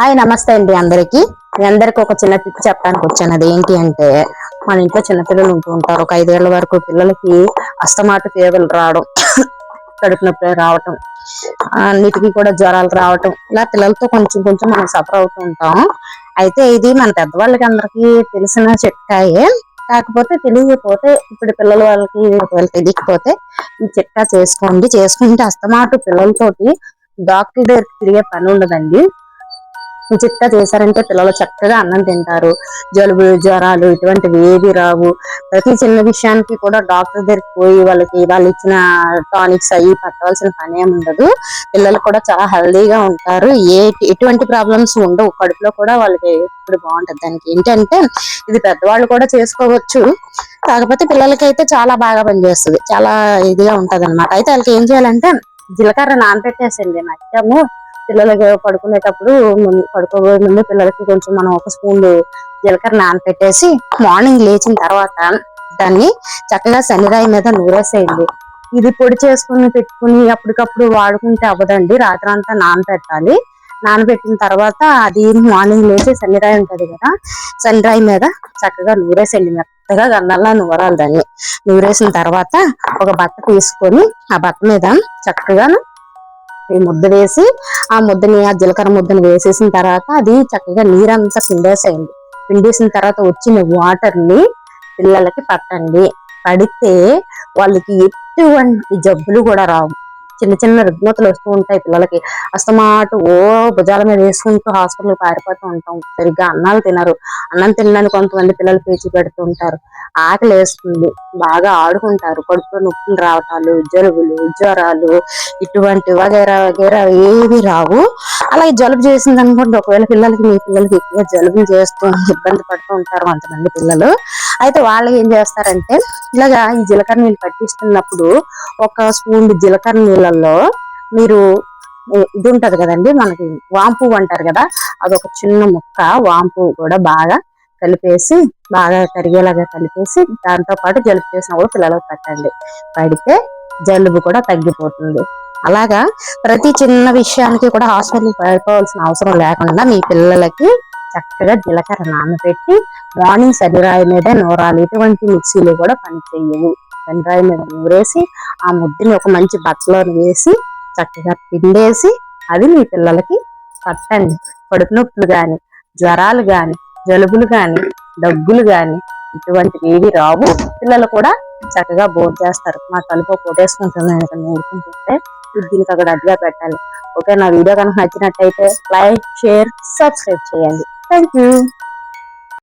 Hi నమస్తే అండి అందరికి. మీ అందరికి ఒక చిన్న టిప్ చెప్పడానికి వచ్చాను. అది ఏంటి అంటే మన ఇంట్లో చిన్నపిల్లలు ఉంటూ ఉంటారు. ఒక ఐదేళ్ళ వరకు పిల్లలకి అస్తమాట తీగలు రావడం కడుపు నొప్పి రావటం అన్నిటికీ కూడా జ్వరాలు రావటం ఇలా పిల్లలతో కొంచెం కొంచెం మనం సఫర్ అవుతూ ఉంటాం. అయితే ఇది మన పెద్దవాళ్ళకి అందరికీ తెలిసిన చిట్కాయే. కాకపోతే తెలియకపోతే ఇప్పుడు పిల్లల వాళ్ళకి ఒకవేళ తెలియకపోతే ఈ చిట్కా చేసుకోండి. చేసుకుంటే అస్తమాటు పిల్లలతోటి డాక్టర్ దగ్గరికి తిరిగే పని ఉండదండి. చిట్కా చేశారంటే పిల్లలు చక్కగా అన్నం తింటారు. జలుబు జ్వరాలు ఇటువంటివి ఏవి రావు. ప్రతి చిన్న విషయానికి కూడా డాక్టర్ దగ్గరికి పోయి వాళ్ళకి వాళ్ళు ఇచ్చిన టానిక్స్ అవి పట్టవలసిన పని ఏమి ఉండదు. పిల్లలు కూడా చాలా హెల్దీగా ఉంటారు. ఏ ఎటువంటి ప్రాబ్లమ్స్ ఉండవు. కడుపులో కూడా వాళ్ళకి ఇప్పుడు బాగుంటది దానికి. ఏంటంటే ఇది పెద్దవాళ్ళు కూడా చేసుకోవచ్చు. కాకపోతే పిల్లలకైతే చాలా బాగా పనిచేస్తుంది. చాలా ఇదిగా ఉంటది అనమాట అయితే వాళ్ళకి ఏం చేయాలంటే జీలకర్ర నానపెట్టేసండి మధ్యము పిల్లలకి పడుకునేటప్పుడు పడుకోబోయే ముందు పిల్లలకి కొంచెం మనం ఒక స్పూన్ జీలకర్ర నానపెట్టేసి మార్నింగ్ లేచిన తర్వాత దాన్ని చక్కగా శనిరాయి మీద నూరేసేయండి. ఇది పొడి చేసుకుని పెట్టుకుని అప్పటికప్పుడు వాడుకుంటే అవ్వదండి. రాత్రి అంతా నానపెట్టాలి. నానబెట్టిన తర్వాత అది మార్నింగ్ లేచి శనిరాయి ఉంటుంది కదా శనిరాయి మీద చక్కగా నూరేసేయండి. మెత్తగా గంధంలా నూరాలి దాన్ని. నూరేసిన తర్వాత ఒక బట్ట తీసుకొని ఆ బట్ట మీద చక్కగా ఈ ముద్ద వేసి ఆ ముద్దని ఆ జీలకర్ర ముద్దని వేసేసిన తర్వాత అది చక్కగా నీరంతా పిండేసేయండి. పిండేసిన తర్వాత వచ్చిన వాటర్ని పిల్లలకి పట్టండి. పడితే వాళ్ళకి ఎటువంటి జబ్బులు కూడా రావు. చిన్న చిన్న రుగ్మతలు వస్తూ ఉంటాయి పిల్లలకి. అస్తమాటు ఓ భుజాల మీద వేసుకుంటూ హాస్పిటల్ పారిపోతూ ఉంటాం. సరిగ్గా అన్నాలు తినరు. అన్నం తినడానికి కొంతమంది పిల్లలు పేచి పెడుతూ ఉంటారు. ఆకలి వేస్తుంది. బాగా ఆడుకుంటారు. కడుపులో నొప్పులు రావటాలు జలుబులు జ్వరాలు ఇటువంటి వగేరా వగేరా ఏవి రావు. అలాగే జలుబు చేసింది అనుకోండి ఒకవేళ పిల్లలకి మీ పిల్లలకి ఎక్కువ జలుబులు చేస్తూ ఇబ్బంది పడుతూ ఉంటారు కొంతమంది పిల్లలు. అయితే వాళ్ళు ఏం చేస్తారంటే ఇలాగా ఈ జీలకర్ర నీళ్ళు పట్టిస్తున్నప్పుడు ఒక స్పూన్ జీలకర్ర నీళ్ళల్లో మీరు ఇది ఉంటది కదండి మనకి వాంపు అంటారు కదా అదొక చిన్న ముక్క వాంపు కూడా బాగా కలిపేసి బాగా కరిగేలాగా కలిపేసి దాంతో పాటు జలుబు చేసిన కూడా పిల్లలకు పెట్టండి. పడితే జలుబు కూడా తగ్గిపోతుంది. అలాగా ప్రతి చిన్న విషయానికి కూడా హాస్పిటల్కి పడిపోవాల్సిన అవసరం లేకుండా మీ పిల్లలకి చక్కగా జీలకర్ర నానబెట్టి మార్నింగ్ శనిరాయి మీద నూరాలు ఇటువంటి మిక్సీలు కూడా పనిచేయవు. శనిరాయి మీద నూరేసి ఆ ముద్దని ఒక మంచి బట్టలో వేసి చక్కగా పిండేసి అది మీ పిల్లలకి కట్టండి కడుపు నొప్పులు కానీ జ్వరాలు కానీ జలుబులు కానీ దగ్గులు కానీ ఇటువంటివి ఏవి రావు. పిల్లలు కూడా చక్కగా బోర్ చేస్తారు. మా తలుపు ఇక్కడ నేర్చుకుంటుంటే దీనికి అక్కడ అడ్డుగా పెట్టాలి. ఓకే నా వీడియో కనుక నచ్చినట్టయితే లైక్ షేర్ సబ్స్క్రైబ్ చేయండి. 孩子。